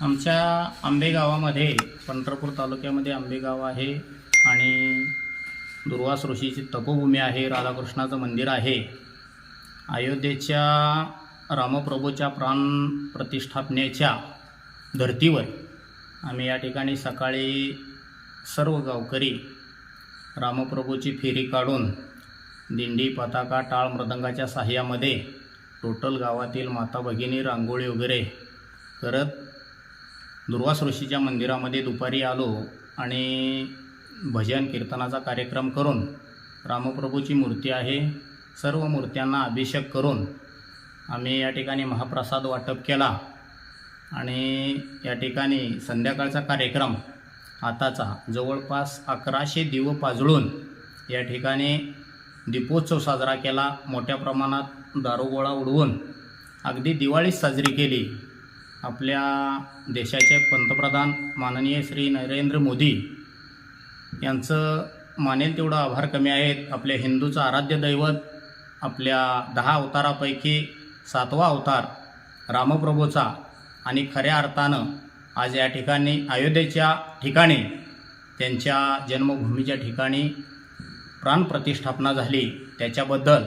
आमच्या आंबेगावामध्ये पंढरपूर तालुक्यामध्ये आंबेगाव आहे आणि दुर्वास ऋषीची तपोभूमी आहे राधाकृष्णाचं मंदिर आहे. अयोध्येच्या रामप्रभूच्या प्राण प्रतिष्ठापनेच्या धर्तीवर आम्ही या ठिकाणी सकाळी सर्व गावकरी रामप्रभूची फेरी काढून दिंडी पताका टाळ मृदंगाच्या साह्यामध्ये टोटल गावातील माता भगिनी रांगोळी वगैरे करत दुर्वास ऋषीच्या मंदिरामध्ये दुपारी आलो आणि भजन कीर्तनाचा कार्यक्रम करून रामप्रभूची मूर्ती आहे सर्व मूर्त्यांना अभिषेक करून आम्ही या ठिकाणी महाप्रसाद वाटप केला आणि या ठिकाणी संध्याकाळचा कार्यक्रम आताचा जवळपास अकराशे दिव पाजळून या ठिकाणी दीपोत्सव साजरा केला. मोठ्या प्रमाणात दारुगोळा उडवून अगदी दिवाळीच साजरी केली. आपल्या देशाचे पंतप्रधान माननीय श्री नरेंद्र मोदी यांचं मानेल तेवढं आभार कमी आहेत. आपल्या हिंदूचं आराध्य दैवत आपल्या दहा अवतारापैकी सातवा अवतार रामप्रभूचा आणि खऱ्या अर्थानं आज या ठिकाणी अयोध्येच्या ठिकाणी त्यांच्या जन्मभूमीच्या ठिकाणी प्राणप्रतिष्ठापना झाली. त्याच्याबद्दल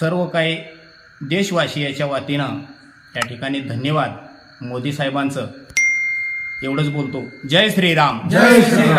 सर्व काही देशवासियाच्या वतीनं त्या ठिकाणी धन्यवाद मोदी साहेबांचं. एवढंच बोलतो. जय श्रीराम. जय श्रीराम.